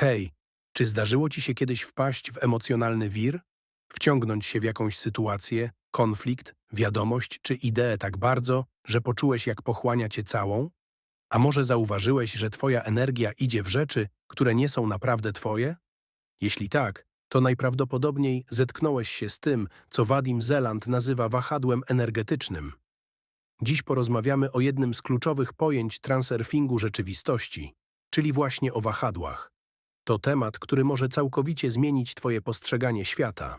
Hej, czy zdarzyło ci się kiedyś wpaść w emocjonalny wir? Wciągnąć się w jakąś sytuację, konflikt, wiadomość czy ideę tak bardzo, że poczułeś jak pochłania cię całą? A może zauważyłeś, że twoja energia idzie w rzeczy, które nie są naprawdę twoje? Jeśli tak, to najprawdopodobniej zetknąłeś się z tym, co Wadim Zeland nazywa wahadłem energetycznym. Dziś porozmawiamy o jednym z kluczowych pojęć transurfingu rzeczywistości, czyli właśnie o wahadłach. To temat, który może całkowicie zmienić Twoje postrzeganie świata.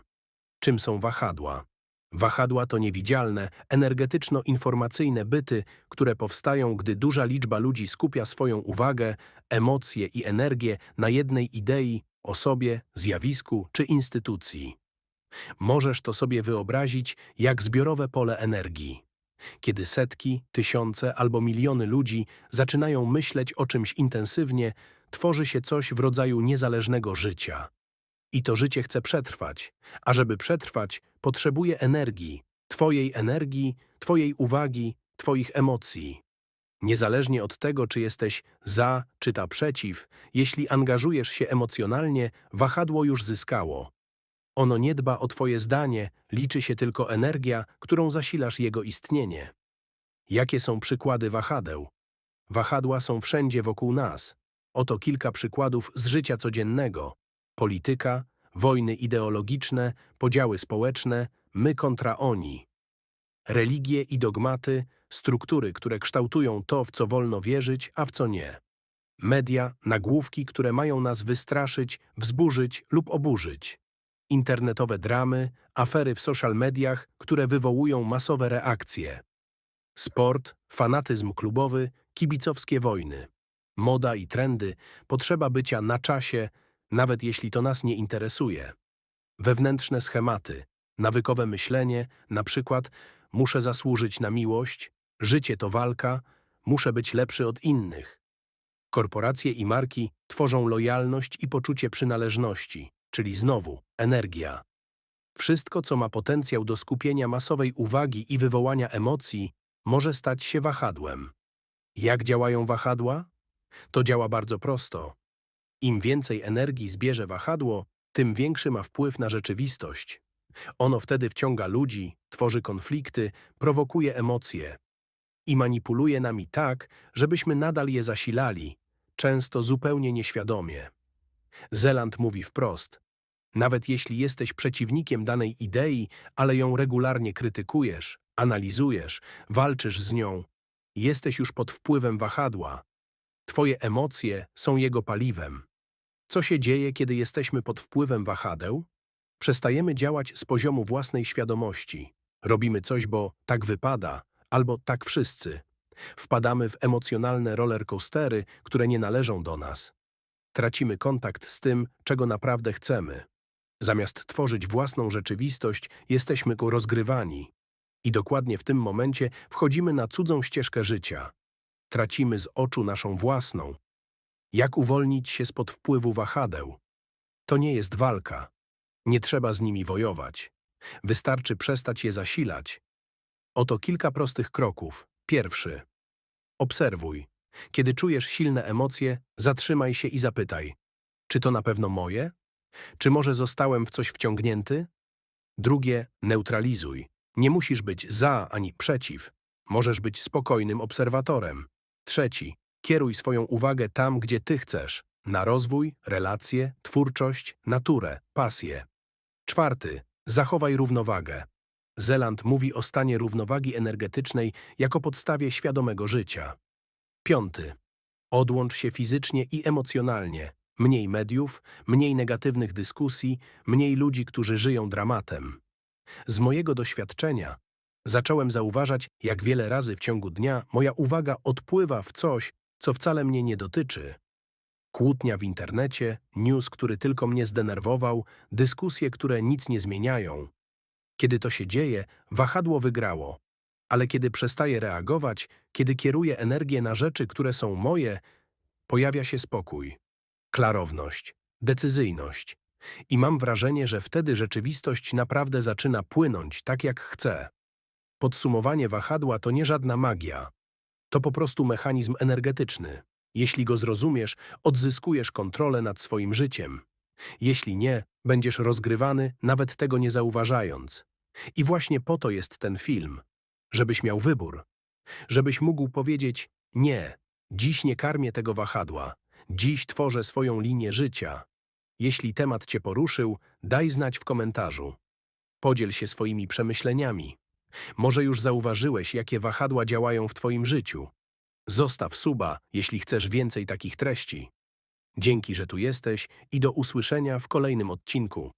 Czym są wahadła? Wahadła to niewidzialne, energetyczno-informacyjne byty, które powstają, gdy duża liczba ludzi skupia swoją uwagę, emocje i energię na jednej idei, osobie, zjawisku czy instytucji. Możesz to sobie wyobrazić jak zbiorowe pole energii. Kiedy setki, tysiące albo miliony ludzi zaczynają myśleć o czymś intensywnie, tworzy się coś w rodzaju niezależnego życia. I to życie chce przetrwać, a żeby przetrwać, potrzebuje energii, Twojej energii, Twojej uwagi, Twoich emocji. Niezależnie od tego, czy jesteś za, czy ta przeciw, jeśli angażujesz się emocjonalnie, wahadło już zyskało. Ono nie dba o Twoje zdanie, liczy się tylko energia, którą zasilasz jego istnienie. Jakie są przykłady wahadeł? Wahadła są wszędzie wokół nas. Oto kilka przykładów z życia codziennego. Polityka, wojny ideologiczne, podziały społeczne, my kontra oni. Religie i dogmaty, struktury, które kształtują to, w co wolno wierzyć, a w co nie. Media, nagłówki, które mają nas wystraszyć, wzburzyć lub oburzyć. Internetowe dramy, afery w social mediach, które wywołują masowe reakcje. Sport, fanatyzm klubowy, kibicowskie wojny. Moda i trendy, potrzeba bycia na czasie, nawet jeśli to nas nie interesuje. Wewnętrzne schematy, nawykowe myślenie, na przykład muszę zasłużyć na miłość, życie to walka, muszę być lepszy od innych. Korporacje i marki tworzą lojalność i poczucie przynależności, czyli znowu energia. Wszystko, co ma potencjał do skupienia masowej uwagi i wywołania emocji, może stać się wahadłem. Jak działają wahadła? To działa bardzo prosto. Im więcej energii zbierze wahadło, tym większy ma wpływ na rzeczywistość. Ono wtedy wciąga ludzi, tworzy konflikty, prowokuje emocje i manipuluje nami tak, żebyśmy nadal je zasilali, często zupełnie nieświadomie. Zeland mówi wprost: Nawet jeśli jesteś przeciwnikiem danej idei, ale ją regularnie krytykujesz, analizujesz, walczysz z nią, jesteś już pod wpływem wahadła. Twoje emocje są jego paliwem. Co się dzieje, kiedy jesteśmy pod wpływem wahadeł? Przestajemy działać z poziomu własnej świadomości. Robimy coś, bo tak wypada, albo tak wszyscy. Wpadamy w emocjonalne rollercoastery, które nie należą do nas. Tracimy kontakt z tym, czego naprawdę chcemy. Zamiast tworzyć własną rzeczywistość, jesteśmy go rozgrywani. I dokładnie w tym momencie wchodzimy na cudzą ścieżkę życia. Tracimy z oczu naszą własną. Jak uwolnić się spod wpływu wahadeł? To nie jest walka. Nie trzeba z nimi wojować. Wystarczy przestać je zasilać. Oto kilka prostych kroków. Pierwszy. Obserwuj. Kiedy czujesz silne emocje, zatrzymaj się i zapytaj. Czy to na pewno moje? Czy może zostałem w coś wciągnięty? Drugie. Neutralizuj. Nie musisz być za ani przeciw. Możesz być spokojnym obserwatorem. Trzeci. Kieruj swoją uwagę tam, gdzie ty chcesz. Na rozwój, relacje, twórczość, naturę, pasję. Czwarty. Zachowaj równowagę. Zeland mówi o stanie równowagi energetycznej jako podstawie świadomego życia. Piąty. Odłącz się fizycznie i emocjonalnie. Mniej mediów, mniej negatywnych dyskusji, mniej ludzi, którzy żyją dramatem. Z mojego doświadczenia zacząłem zauważać, jak wiele razy w ciągu dnia moja uwaga odpływa w coś, co wcale mnie nie dotyczy. Kłótnia w internecie, news, który tylko mnie zdenerwował, dyskusje, które nic nie zmieniają. Kiedy to się dzieje, wahadło wygrało. Ale kiedy przestaję reagować, kiedy kieruję energię na rzeczy, które są moje, pojawia się spokój, klarowność, decyzyjność. I mam wrażenie, że wtedy rzeczywistość naprawdę zaczyna płynąć tak, jak chcę. Podsumowanie wahadła to nie żadna magia. To po prostu mechanizm energetyczny. Jeśli go zrozumiesz, odzyskujesz kontrolę nad swoim życiem. Jeśli nie, będziesz rozgrywany, nawet tego nie zauważając. I właśnie po to jest ten film, żebyś miał wybór, żebyś mógł powiedzieć nie, dziś nie karmię tego wahadła, dziś tworzę swoją linię życia. Jeśli temat cię poruszył, daj znać w komentarzu. Podziel się swoimi przemyśleniami. Może już zauważyłeś, jakie wahadła działają w twoim życiu. Zostaw suba, jeśli chcesz więcej takich treści. Dzięki, że tu jesteś i do usłyszenia w kolejnym odcinku.